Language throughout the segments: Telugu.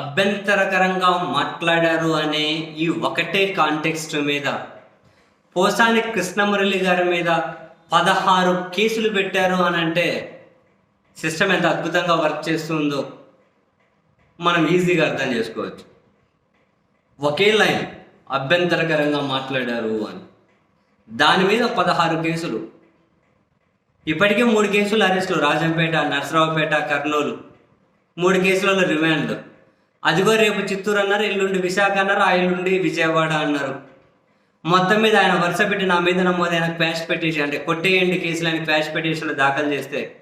అభ్యంతరకరంగా మాట్లాడారు అనే ఈ ఒకటే కాంటెక్స్ట్ మీద పోసాని కృష్ణమురళి గారి మీద పదహారు కేసులు పెట్టారు అని అంటే సిస్టమ్ ఎంత అద్భుతంగా వర్క్ చేస్తుందో మనం ఈజీగా అర్థం చేసుకోవచ్చు. ఒకే లైన్ అభ్యంతరకరంగా మాట్లాడారు అని. దాని మీద పదహారు కేసులు. ఇప్పటికే మూడు కేసులు అరెస్టులు. రాజంపేట నరసరావుపేట కర్నూలు. మూడు కేసులలో రిమాండ్. అదిగో రేపు చిత్తూరు అన్నారు ఎల్లుండి విశాఖ అన్నారు ఆ ఎల్లుండి విజయవాడ అన్నారు. మొత్తం మీద ఆయన వరుస పెట్టి నా మీద నమోదైన క్వాష్ పిటిషన్ అంటే కొట్టేయండి కేసులని క్వాష్ పిటిషన్లు దాఖలు చేస్తే.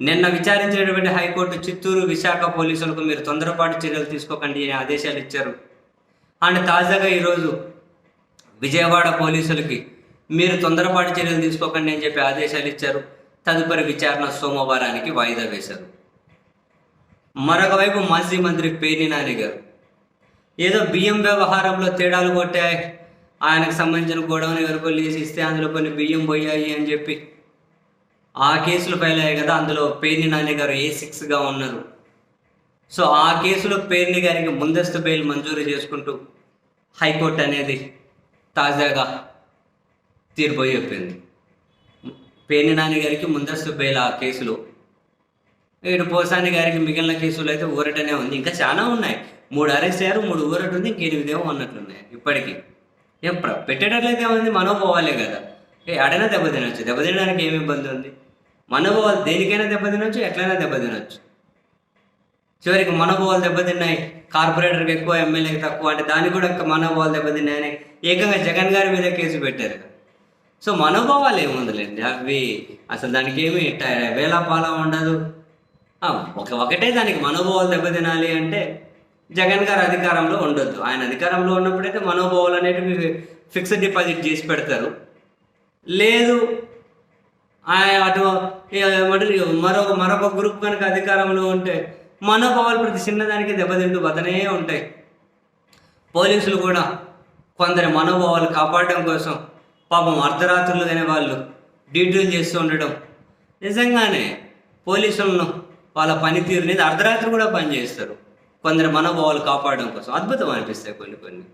నిన్న విచారించినటువంటి హైకోర్టు చిత్తూరు విశాఖ పోలీసులకు మీరు తొందరపాటు చర్యలు తీసుకోకండి అని ఆదేశాలు ఇచ్చారు. అండ్ తాజాగా ఈరోజు విజయవాడ పోలీసులకి మీరు తొందరపాటు చర్యలు తీసుకోకండి అని చెప్పి ఆదేశాలు ఇచ్చారు. తదుపరి విచారణ సోమవారానికి వాయిదా వేశారు. మరొక వైపు మాజీ మంత్రి పేర్ని నాని గారు ఏదో బియ్యం వ్యవహారంలో తేడాలు కొట్టాయి. ఆయనకు సంబంధించిన గొడవని ఎవరికో లీజ్ ఇస్తే అందులో కొన్ని బియ్యం పోయాయి అని చెప్పి ఆ కేసులు ఫైల్ అయ్యాయి కదా అందులో పేర్ని నాని గారు ఏ సిక్స్గా ఉన్నారు. సో ఆ కేసులో పేర్ని గారికి ముందస్తు బెయిల్ మంజూరు చేసుకుంటూ హైకోర్టు అనేది తాజాగా తీర్పు చెప్పింది పేర్ని నాని గారికి ముందస్తు బెయిల్ ఆ కేసులో ఇటు పోసాని గారికి మిగిలిన కేసులు అయితే ఊరటనే ఉంది. ఇంకా చాలా ఉన్నాయి. మూడు అరెస్ట్ అయ్యారు మూడు ఊరట ఉంది ఇంక ఎనిమిదేమో ఉన్నట్లున్నాయి ఇప్పటికీ. ఏం అయితే పెట్టేటట్లయితే ఏముంది? మనోభావాలే కదా. ఏ ఆడైనా దెబ్బతినొచ్చు. దెబ్బతినడానికి ఏమి ఇబ్బంది ఉంది? మనోభావాలు దేనికైనా దెబ్బతినొచ్చు ఎట్లయినా దెబ్బతినొచ్చు. చివరికి మనోభావాలు దెబ్బతిన్నాయి. కార్పొరేటర్కి ఎక్కువ ఎమ్మెల్యేకి తక్కువ అంటే దానికి కూడా మనోభావాలు దెబ్బతిన్నాయని ఏకంగా జగన్ గారి మీద కేసు పెట్టారు సో మనోభావాలు ఏముందలేండి? అవి అసలు దానికి ఏమి ట- వేలా పాలా ఉండదు. ఒక ఒకటే దానికి మనోభావాలు దెబ్బతినాలి అంటే జగన్ గారు అధికారంలో ఉండొద్దు. ఆయన అధికారంలో ఉన్నప్పుడైతే మనోభావాలు అనేటివి ఫిక్స్డ్ డిపాజిట్ చేసి పెడతారు. లేదు ఆయన అటు మరొక మరొక గ్రూప్ కనుక అధికారంలో ఉంటే మనోభావాలు ప్రతి చిన్నదానికి దెబ్బతింటూ బతనే ఉంటాయి. పోలీసులు కూడా కొందరి మనోభావాలు కాపాడడం కోసం పాపం అర్ధరాత్రులు అనే వాళ్ళు డ్యూటీలు చేస్తూ ఉండడం. నిజంగానే పోలీసులను వాళ్ళ పనితీరు అనేది అర్ధరాత్రి కూడా పనిచేస్తారు కొందరు మనోభావాలు కాపాడడం కోసం. అద్భుతం అనిపిస్తాయి కొన్ని కొన్ని.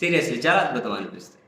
సీరియస్లీ చాలా అద్భుతం అనిపిస్తాయి.